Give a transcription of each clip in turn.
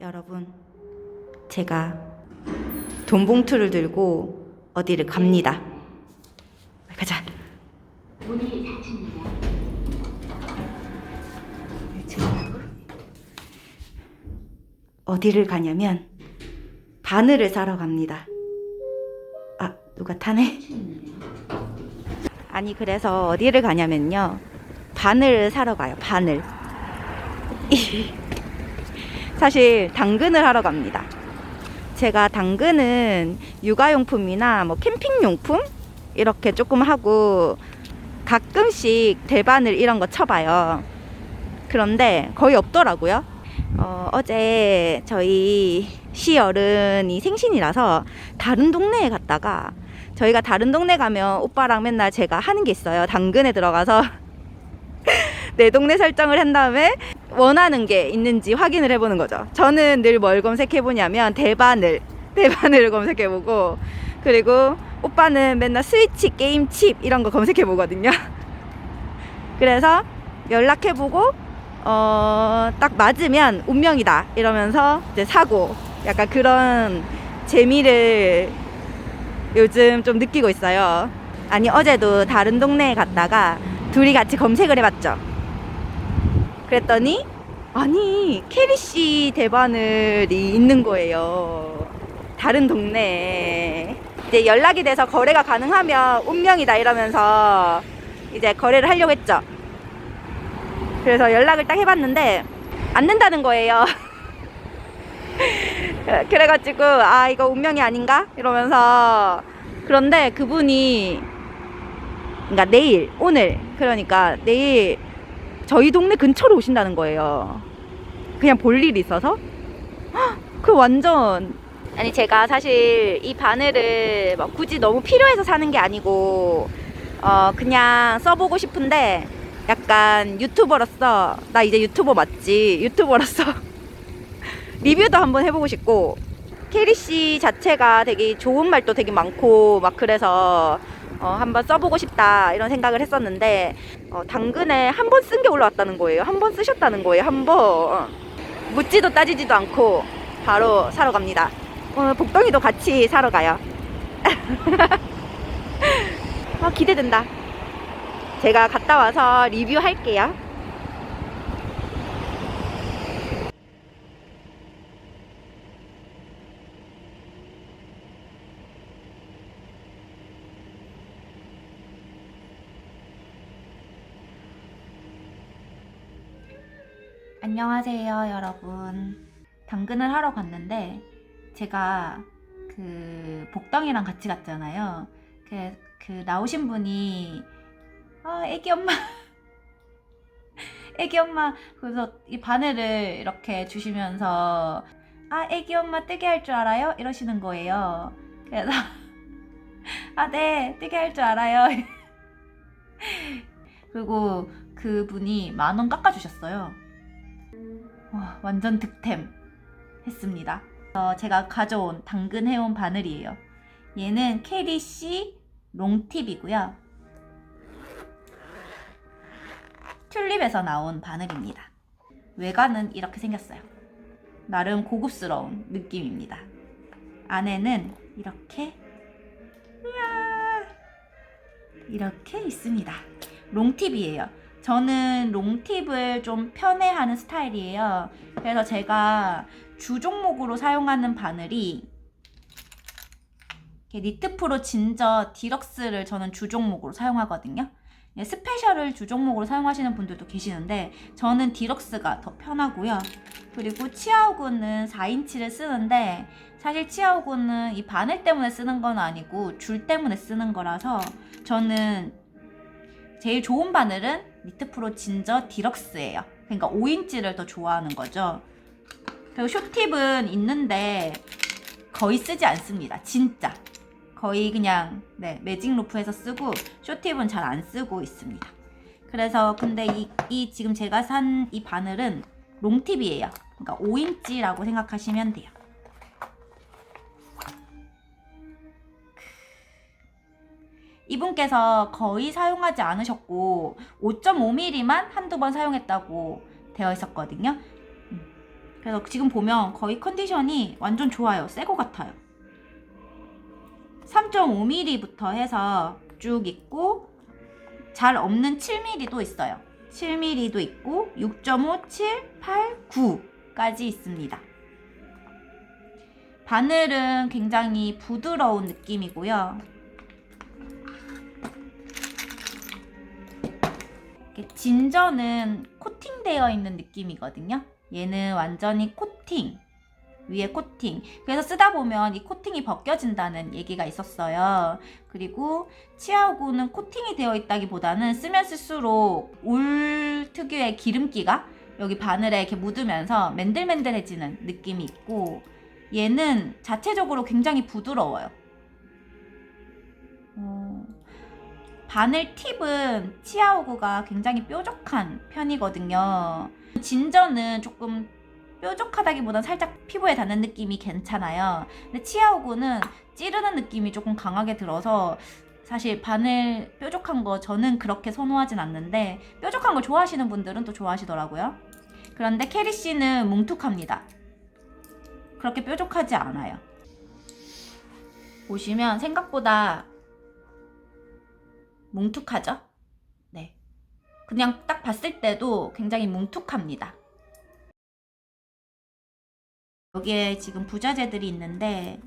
여러분, 제가 돈 봉투를 들고 어디를 갑니다. 가자. 문이 닫힙니다. 어디를 가냐면 바늘을 사러 갑니다. 아, 누가 타네? 아니, 그래서 어디를 가냐면요. 바늘을 사러 가요. 바늘. 사실 당근을 하러 갑니다. 제가 당근은 육아용품이나 뭐 캠핑용품 이렇게 조금 하고 가끔씩 대바늘 이런 거 쳐봐요. 그런데 거의 없더라고요. 어, 어제 저희 시어른이 생신이라서 다른 동네에 갔다가 저희가 다른 동네 가면 오빠랑 맨날 제가 하는 게 있어요. 당근에 들어가서 내 동네 설정을 한 다음에 원하는 게 있는지 확인을 해보는 거죠. 저는 늘 뭘 검색해보냐면 대바늘, 대바늘을 검색해보고 그리고 오빠는 맨날 스위치 게임 칩 이런 거 검색해보거든요. 그래서 연락해보고 어, 딱 맞으면 운명이다 이러면서 이제 사고 약간 그런 재미를 요즘 좀 느끼고 있어요. 아니 어제도 다른 동네에 갔다가 둘이 같이 검색을 해봤죠. 그랬더니 아니 캐리 씨 대바늘이 있는 거예요. 다른 동네에 이제 연락이 돼서 거래가 가능하면 운명이다 이러면서 이제 거래를 하려고 했죠. 그래서 연락을 딱 해봤는데 안 된다는 거예요. 그래가지고 아 이거 운명이 아닌가 이러면서 그런데 그분이 그러니까 내일 오늘 그러니까 내일 저희 동네 근처로 오신다는 거예요. 그냥 볼 일이 있어서? 헉, 그 완전. 아니 제가 사실 이 바늘을 막 굳이 너무 필요해서 사는 게 아니고 어 그냥 써보고 싶은데 약간 유튜버로서 나 이제 유튜버 맞지? 유튜버로서 리뷰도 한번 해보고 싶고 캐리 씨 자체가 되게 좋은 말도 되게 많고 막 그래서 어, 한번 써보고 싶다 이런 생각을 했었는데 어, 당근에 한 번 쓴 게 올라왔다는 거예요. 한 번 쓰셨다는 거예요. 한 번. 묻지도 따지지도 않고 바로 사러 갑니다. 오늘 복덩이도 같이 사러 가요. 아, 기대된다. 제가 갔다 와서 리뷰할게요. 안녕하세요, 여러분. 당근을 하러 갔는데 제가 그 복덩이랑 같이 갔잖아요. 그, 그 나오신 분이 아, 애기 엄마. 애기 엄마. 그래서 이 바늘을 이렇게 주시면서 아, 애기 엄마 뜨게 할 줄 알아요? 이러시는 거예요. 그래서 아, 네, 뜨게 할 줄 알아요. 그리고 그분이 만 원 깎아 주셨어요. 와, 완전 득템 했습니다. 어, 제가 가져온 당근 해온 바늘이에요. 얘는 캐리씨 롱팁이고요. 튤립에서 나온 바늘입니다. 외관은 이렇게 생겼어요. 나름 고급스러운 느낌입니다. 안에는 이렇게 이렇게 있습니다. 롱팁이에요. 저는 롱팁을 좀 편애하는 스타일이에요. 그래서 제가 주 종목으로 사용하는 바늘이 니트프로 진저 디럭스를 저는 주 종목으로 사용하거든요. 예, 스페셜을 주 종목으로 사용하시는 분들도 계시는데 저는 디럭스가 더 편하고요. 그리고 치아오구는 4인치를 쓰는데 사실 치아오구는 이 바늘 때문에 쓰는 건 아니고 줄 때문에 쓰는 거라서 저는 제일 좋은 바늘은 니트프로 진저 디럭스예요. 그러니까 5인치를 더 좋아하는 거죠. 그리고 쇼팁은 있는데 거의 쓰지 않습니다. 진짜. 거의 그냥 네, 매직 루프에서 쓰고 쇼팁은 잘 안 쓰고 있습니다. 그래서 근데 이, 이 지금 제가 산 이 바늘은 롱팁이에요. 그러니까 5인치라고 생각하시면 돼요. 이분께서 거의 사용하지 않으셨고 5.5mm만 한두 번 사용했다고 되어 있었거든요. 음. 그래서 지금 보면 거의 컨디션이 완전 좋아요. 새 거 같아요. 3.5mm부터 해서 쭉 있고 잘 없는 7mm도 있어요. 7mm도 있고 6.5, 7, 8, 9까지 있습니다. 바늘은 굉장히 부드러운 느낌이고요. 이렇게 진저는 코팅되어 있는 느낌이거든요. 얘는 완전히 코팅. 위에 코팅. 그래서 쓰다 보면 이 코팅이 벗겨진다는 얘기가 있었어요. 그리고 치아오구는 코팅이 되어 있다기보다는 쓰면 쓸수록 울 특유의 기름기가 여기 바늘에 이렇게 묻으면서 맨들맨들해지는 느낌이 있고 얘는 자체적으로 굉장히 부드러워요. 바늘 팁은 치아오구가 굉장히 뾰족한 편이거든요. 진저는 조금 뾰족하다기보단 살짝 피부에 닿는 느낌이 괜찮아요. 근데 치아오구는 찌르는 느낌이 조금 강하게 들어서 사실 바늘 뾰족한 거 저는 그렇게 선호하진 않는데 뾰족한 걸 좋아하시는 분들은 또 좋아하시더라고요. 그런데 캐리 씨는 뭉툭합니다. 그렇게 뾰족하지 않아요. 보시면 생각보다 뭉툭하죠? 네. 그냥 딱 봤을 때도 굉장히 뭉툭합니다. 여기에 지금 부자재들이 있는데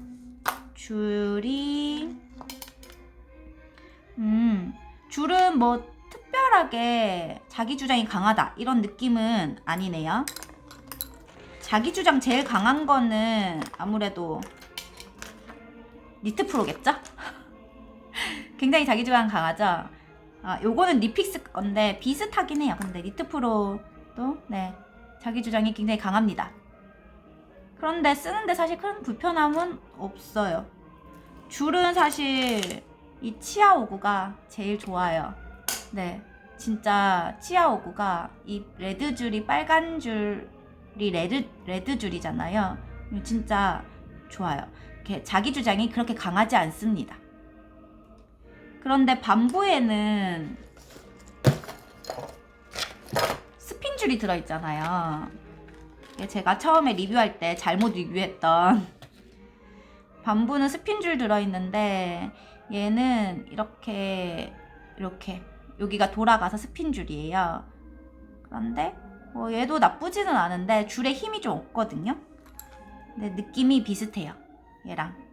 줄이 음 줄은 뭐 특별하게 자기 주장이 강하다 이런 느낌은 아니네요. 자기 주장 제일 강한 거는 아무래도 니트 프로겠죠? 굉장히 자기 주장 강하죠? 아, 요거는 리픽스 건데 비슷하긴 해요. 근데 니트 프로도 네 자기 주장이 굉장히 강합니다. 그런데 쓰는데 사실 큰 불편함은 없어요. 줄은 사실 이 치아오구가 제일 좋아요. 네. 진짜 치아오구가 이 레드 줄이 빨간 줄이 레드, 레드 줄이잖아요. 진짜 좋아요. 자기 주장이 그렇게 강하지 않습니다. 그런데 반부에는 스핀 줄이 들어있잖아요. 제가 처음에 리뷰할 때 잘못 리뷰했던 반부는 스핀줄 들어있는데 얘는 이렇게 이렇게 여기가 돌아가서 스핀줄이에요. 그런데 뭐 얘도 나쁘지는 않은데 줄에 힘이 좀 없거든요. 근데 느낌이 비슷해요. 얘랑.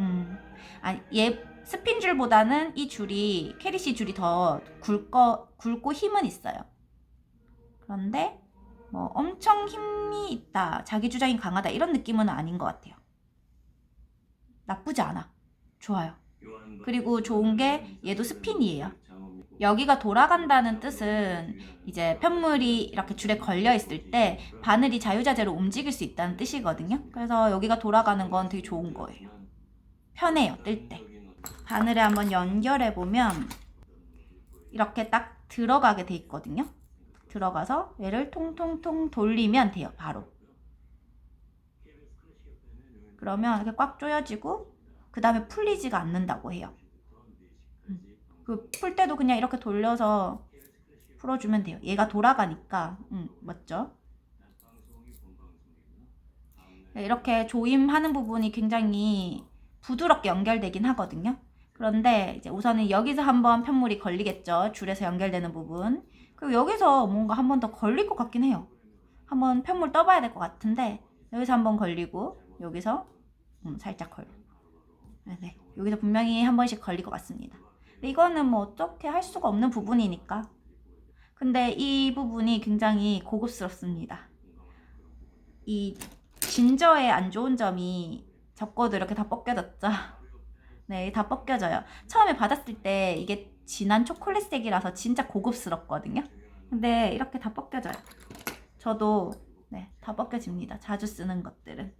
음, 아니 얘 스핀 줄보다는 이 줄이 캐리시 줄이 더 굵고 굵고 힘은 있어요. 그런데 뭐 엄청 힘이 있다, 자기 주장이 강하다 이런 느낌은 아닌 것 같아요. 나쁘지 않아. 좋아요. 그리고 좋은 게 얘도 스핀이에요. 여기가 돌아간다는 뜻은 이제 편물이 이렇게 줄에 걸려 있을 때 바늘이 자유자재로 움직일 수 있다는 뜻이거든요. 그래서 여기가 돌아가는 건 되게 좋은 거예요. 편해요, 뜰 때. 바늘에 한번 연결해 보면 이렇게 딱 들어가게 돼 있거든요. 들어가서 얘를 통통통 돌리면 돼요, 바로. 그러면 이렇게 꽉 조여지고 그 다음에 풀리지가 않는다고 해요. 그 풀 때도 그냥 이렇게 돌려서 풀어주면 돼요. 얘가 돌아가니까 음, 맞죠? 네, 이렇게 조임하는 부분이 굉장히 부드럽게 연결되긴 하거든요. 그런데 이제 우선은 여기서 한번 편물이 걸리겠죠. 줄에서 연결되는 부분. 그리고 여기서 뭔가 한 번 더 걸릴 것 같긴 해요. 한번 편물 떠봐야 될 것 같은데 여기서 한번 걸리고 여기서 음, 살짝 걸리고 네, 네. 여기서 분명히 한 번씩 걸릴 것 같습니다. 이거는 뭐 어떻게 할 수가 없는 부분이니까. 근데 이 부분이 굉장히 고급스럽습니다. 이 진저의 안 좋은 점이 접고도 이렇게 다 벗겨졌죠. 네, 다 벗겨져요. 처음에 받았을 때 이게 진한 초콜릿색이라서 진짜 고급스럽거든요. 근데 이렇게 다 벗겨져요. 저도 네, 다 벗겨집니다. 자주 쓰는 것들은.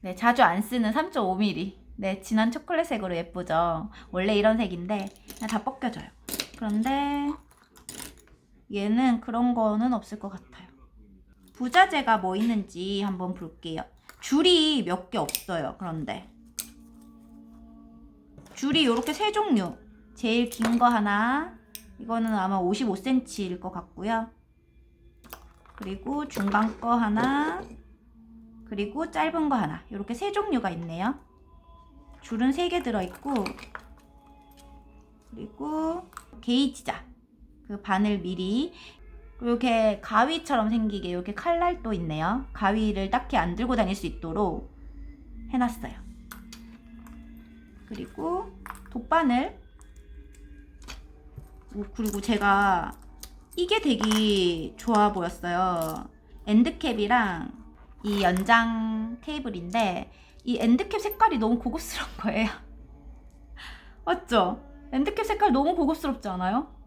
네, 자주 안 쓰는 3.5mm. 네, 진한 초콜릿색으로 예쁘죠. 원래 이런 색인데 그냥 다 벗겨져요. 그런데 얘는 그런 거는 없을 것 같아요. 부자재가 뭐 있는지 한번 볼게요. 줄이 몇 개 없어요. 그런데 줄이 이렇게 세 종류. 제일 긴 거 하나. 이거는 아마 55cm일 것 같고요. 그리고 중간 거 하나. 그리고 짧은 거 하나. 이렇게 세 종류가 있네요. 줄은 세 개 들어있고, 그리고 게이지자. 그 바늘 미리. 이렇게 가위처럼 생기게 이렇게 칼날도 있네요. 가위를 딱히 안 들고 다닐 수 있도록 해놨어요. 그리고 돗바늘. 오, 그리고 제가 이게 되게 좋아 보였어요. 엔드캡이랑 이 연장 테이블인데 이 엔드캡 색깔이 너무 고급스러운 거예요. 맞죠? 엔드캡 색깔 너무 고급스럽지 않아요?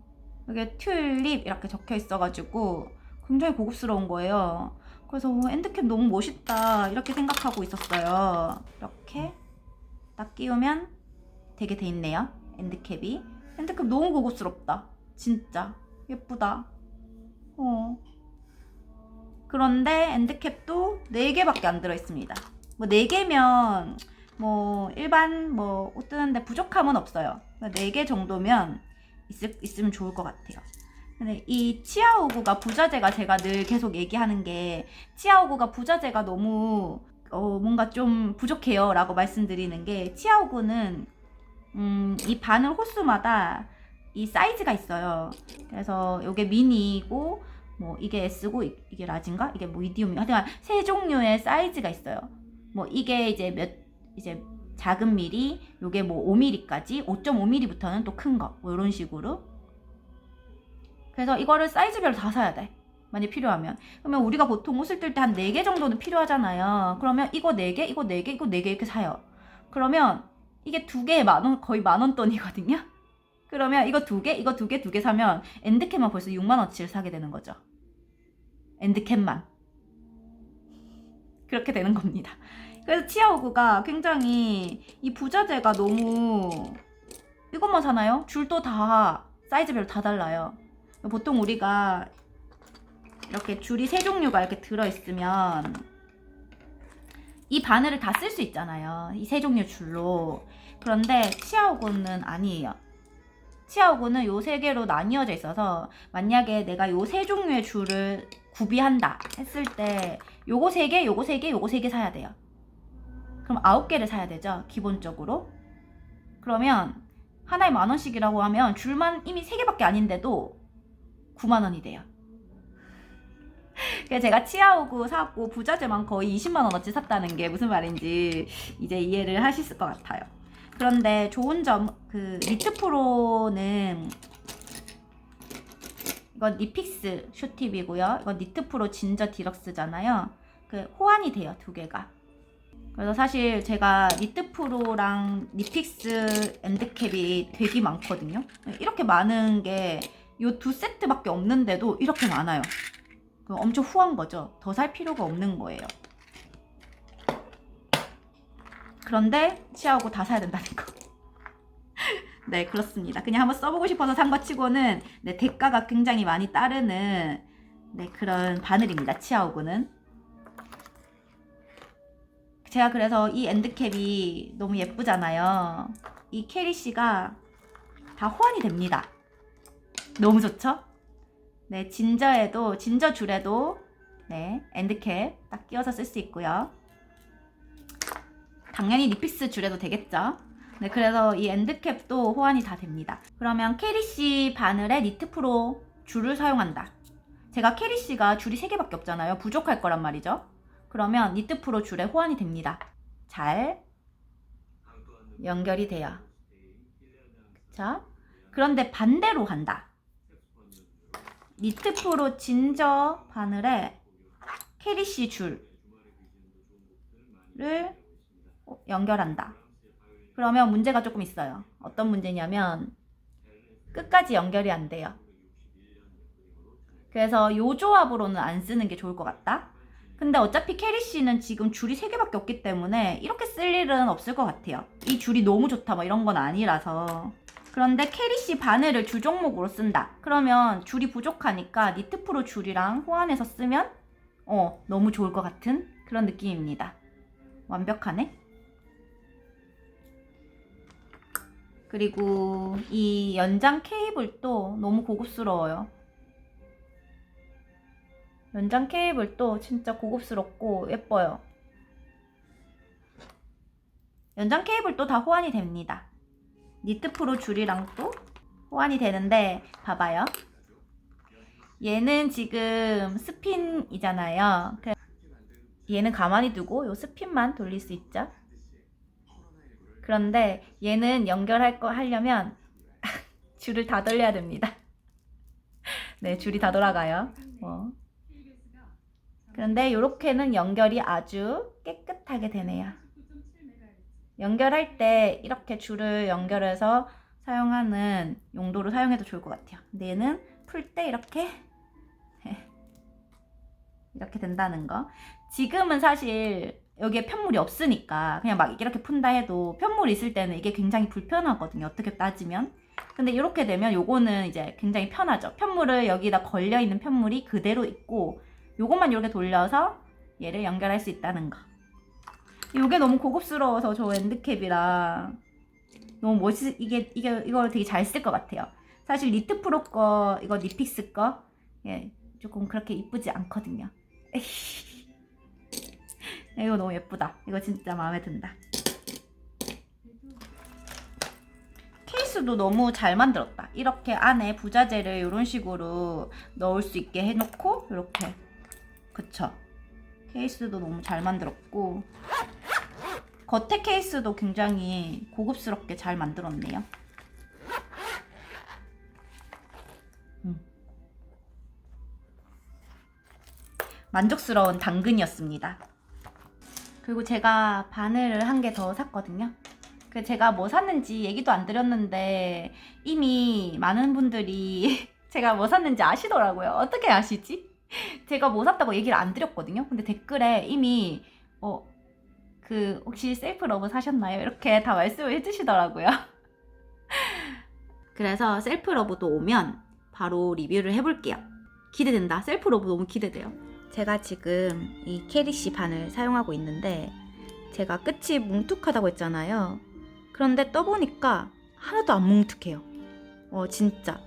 이게 튤립 이렇게 적혀 있어가지고 굉장히 고급스러운 거예요. 그래서 어, 엔드캡 너무 멋있다 이렇게 생각하고 있었어요. 이렇게 딱 끼우면 되게 돼 있네요. 엔드캡이. 엔드캡 너무 고급스럽다. 진짜 예쁘다. 어. 그런데 엔드캡도 4개밖에 안 들어있습니다. 뭐 4개면 뭐 일반 뭐 옷 뜨는데 부족함은 없어요. 4개 정도면 있을, 있으면 좋을 것 같아요. 근데 이 치아오구가 부자재가 제가 늘 계속 얘기하는 게 치아오구가 부자재가 너무 어, 뭔가 좀 부족해요 라고 말씀드리는 게 치아오구는 음, 이 바늘 호수마다 이 사이즈가 있어요. 그래서 이게 미니고 뭐 이게 S고 이- 이게 라지인가? 이게 뭐 미디움이 하여튼 세 종류의 사이즈가 있어요. 뭐 이게 이제 몇 이제 작은 미리, 요게 뭐 5mm까지, 5.5mm부터는 또 큰 거, 뭐 이런 식으로. 그래서 이거를 사이즈별로 다 사야 돼. 만약 필요하면. 그러면 우리가 보통 옷을 뜰 때 한 4개 정도는 필요하잖아요. 그러면 이거 4개, 이거 4개, 이거 4개 이렇게 사요. 그러면 이게 두 개에 만 원, 거의 만원 돈이거든요? 그러면 이거 두 개, 이거 두 개, 두 개 사면 엔드캡만 벌써 6만 원치를 사게 되는 거죠. 엔드캡만. 그렇게 되는 겁니다. 그래서 치아오구가 굉장히 이 부자재가 너무 이것만 사나요? 줄도 다 사이즈별로 다 달라요. 보통 우리가 이렇게 줄이 세 종류가 이렇게 들어있으면 이 바늘을 다 쓸 수 있잖아요. 이 세 종류 줄로. 그런데 치아오구는 아니에요. 치아오구는 요 세 개로 나뉘어져 있어서 만약에 내가 요 세 종류의 줄을 구비한다 했을 때 요거 세 개, 요거 세 개, 요거 세 개 사야 돼요. 그럼 아홉 개를 사야 되죠, 기본적으로. 그러면 하나에 만 원씩이라고 하면 줄만 이미 세 개밖에 아닌데도 9만 원이 돼요. 그래서 제가 치아오구 사고 부자재만 거의 20만 원어치 샀다는 게 무슨 말인지 이제 이해를 하실 것 같아요. 그런데 좋은 점, 그 니트 프로는 이건 니픽스 슈팁이고요. 이건 니트 프로 진저 디럭스잖아요. 그 호환이 돼요, 두 개가. 그래서 사실 제가 니트 프로랑 니픽스 엔드캡이 되게 많거든요. 이렇게 많은 게 이 두 세트밖에 없는데도 이렇게 많아요. 그 엄청 후한 거죠. 더 살 필요가 없는 거예요. 그런데 치아오고 다 사야 된다는 거. 네, 그렇습니다. 그냥 한번 써보고 싶어서 산 것 치고는 네, 대가가 굉장히 많이 따르는 네, 그런 바늘입니다. 치아오구는. 제가 그래서 이 엔드캡이 너무 예쁘잖아요. 이 캐리 씨가 다 호환이 됩니다. 너무 좋죠? 네, 진저에도 진저 줄에도 네, 엔드캡 딱 끼워서 쓸 수 있고요. 당연히 니픽스 줄에도 되겠죠. 네, 그래서 이 엔드캡도 호환이 다 됩니다. 그러면 캐리씨 바늘에 니트 프로 줄을 사용한다. 제가 캐리씨가 줄이 3개밖에 없잖아요. 부족할 거란 말이죠. 그러면 니트 프로 줄에 호환이 됩니다. 잘 연결이 돼요. 자, 그런데 반대로 한다. 니트 프로 진저 바늘에 캐리씨 줄을 연결한다. 그러면 문제가 조금 있어요. 어떤 문제냐면 끝까지 연결이 안 돼요. 그래서 요 조합으로는 안 쓰는 게 좋을 것 같다. 근데 어차피 캐리 씨는 지금 줄이 3개밖에 없기 때문에 이렇게 쓸 일은 없을 것 같아요. 이 줄이 너무 좋다 뭐 이런 건 아니라서. 그런데 캐리 씨 바늘을 줄 종목으로 쓴다. 그러면 줄이 부족하니까 니트 프로 줄이랑 호환해서 쓰면 어, 너무 좋을 것 같은 그런 느낌입니다. 완벽하네. 그리고 이 연장 케이블도 너무 고급스러워요. 연장 케이블도 진짜 고급스럽고 예뻐요. 연장 케이블도 다 호환이 됩니다. 니트 프로 줄이랑 또 호환이 되는데 봐봐요. 얘는 지금 스핀이잖아요. 그- 얘는 가만히 두고 요 스핀만 돌릴 수 있죠. 그런데 얘는 연결할 거 하려면 줄을 다 돌려야 됩니다. 네, 줄이 다 돌아가요. 뭐. 그런데 이렇게는 연결이 아주 깨끗하게 되네요. 연결할 때 이렇게 줄을 연결해서 사용하는 용도로 사용해도 좋을 것 같아요. 근데 얘는 풀 때 이렇게 이렇게 된다는 거. 지금은 사실 여기에 편물이 없으니까 그냥 막 이렇게 푼다 해도 편물이 있을 때는 이게 굉장히 불편하거든요. 어떻게 따지면. 근데 이렇게 되면 요거는 이제 굉장히 편하죠. 편물을 여기다 걸려 있는 편물이 그대로 있고 요것만 이렇게 돌려서 얘를 연결할 수 있다는 거. 요게 너무 고급스러워서 저 엔드캡이랑 너무 멋있 이게 이게 이걸 되게 잘 쓸 것 같아요. 사실 니트 프로 거 이거 니픽스 거 예, 조금 그렇게 이쁘지 않거든요. 이거 너무 예쁘다. 이거 진짜 마음에 든다. 케이스도 너무 잘 만들었다. 이렇게 안에 부자재를 이런 식으로 넣을 수 있게 해놓고 이렇게 그쵸? 케이스도 너무 잘 만들었고 겉에 케이스도 굉장히 고급스럽게 잘 만들었네요. 음. 만족스러운 당근이었습니다. 그리고 제가 바늘을 한 개 더 샀거든요. 그 제가 뭐 샀는지 얘기도 안 드렸는데 이미 많은 분들이 제가 뭐 샀는지 아시더라고요. 어떻게 아시지? 제가 뭐 샀다고 얘기를 안 드렸거든요. 근데 댓글에 이미 어 그 혹시 셀프 러브 사셨나요? 이렇게 다 말씀을 해주시더라고요. 그래서 셀프 러브도 오면 바로 리뷰를 해볼게요. 기대된다. 셀프 러브 너무 기대돼요. 제가 지금 이 캐리씨 바늘 사용하고 있는데 제가 끝이 뭉툭하다고 했잖아요. 그런데 떠보니까 하나도 안 뭉툭해요. 어 진짜.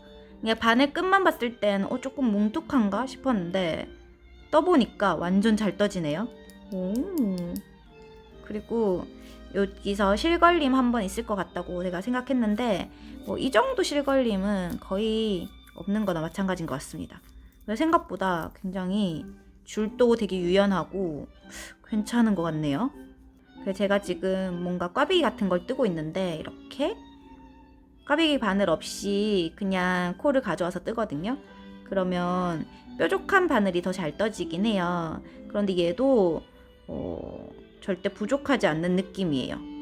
그냥 바늘 끝만 봤을 땐 어, 조금 뭉툭한가 싶었는데 떠보니까 완전 잘 떠지네요. 오. 그리고 여기서 실걸림 한 번 있을 것 같다고 제가 생각했는데 뭐 이 정도 실걸림은 거의 없는 거나 마찬가지인 것 같습니다. 생각보다 굉장히 줄도 되게 유연하고 괜찮은 것 같네요. 그래서 제가 지금 뭔가 꽈배기 같은 걸 뜨고 있는데 이렇게 꽈배기 바늘 없이 그냥 코를 가져와서 뜨거든요. 그러면 뾰족한 바늘이 더 잘 떠지긴 해요. 그런데 얘도 어, 절대 부족하지 않는 느낌이에요.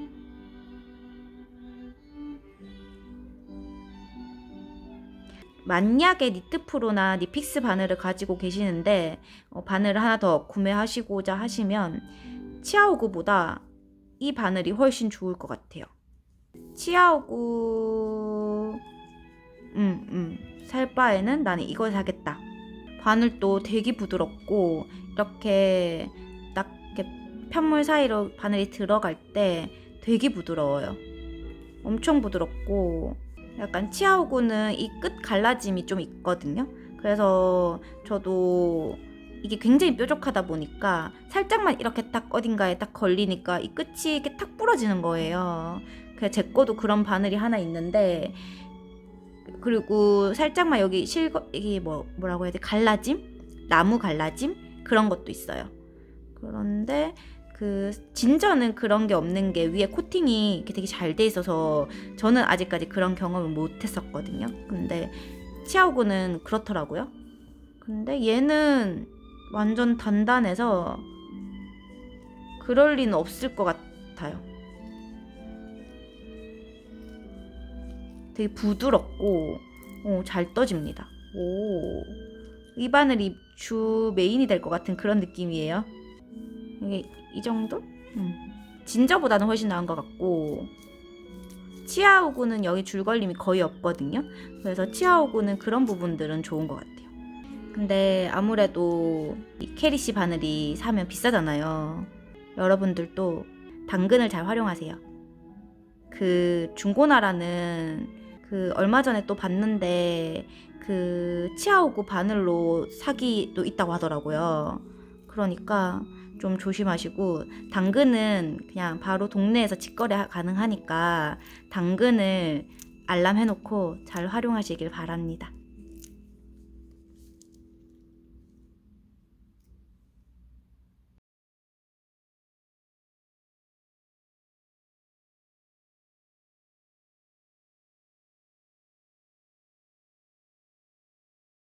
만약에 니트 프로나 니픽스 바늘을 가지고 계시는데 어, 바늘을 하나 더 구매하시고자 하시면 치아오구보다 이 바늘이 훨씬 좋을 것 같아요. 치아오구 음, 음. 살 바에는 나는 이걸 사겠다. 바늘도 되게 부드럽고 이렇게 딱 이렇게 편물 사이로 바늘이 들어갈 때 되게 부드러워요. 엄청 부드럽고 약간 치아오구는 이 끝 갈라짐이 좀 있거든요. 그래서 저도 이게 굉장히 뾰족하다 보니까 살짝만 이렇게 딱 어딘가에 딱 걸리니까 이 끝이 이렇게 탁 부러지는 거예요. 제 거도 그런 바늘이 하나 있는데 그리고 살짝만 여기 실거 이게 뭐 뭐라고 해야 돼 갈라짐 나무 갈라짐 그런 것도 있어요. 그런데 그 진저는 그런 게 없는 게 위에 코팅이 이렇게 되게 잘 돼 있어서 저는 아직까지 그런 경험을 못 했었거든요. 근데 치아오구는 그렇더라고요. 근데 얘는 완전 단단해서 그럴 리는 없을 것 같아요. 되게 부드럽고 어, 잘 떠집니다. 오, 이 바늘이 주 메인이 될 것 같은 그런 느낌이에요. 이게 이 정도? 음. 진저보다는 훨씬 나은 것 같고 치아오구는 여기 줄걸림이 거의 없거든요. 그래서 치아오구는 그런 부분들은 좋은 것 같아요. 근데 아무래도 이 캐리씨 바늘이 사면 비싸잖아요. 여러분들도 당근을 잘 활용하세요. 그그 중고나라는 그 얼마 전에 또 봤는데 그 치아오구 바늘로 사기도 있다고 하더라고요. 그러니까 좀 조심하시고 당근은 그냥 바로 동네에서 직거래 가능하니까 당근을 알람 해놓고 잘 활용하시길 바랍니다.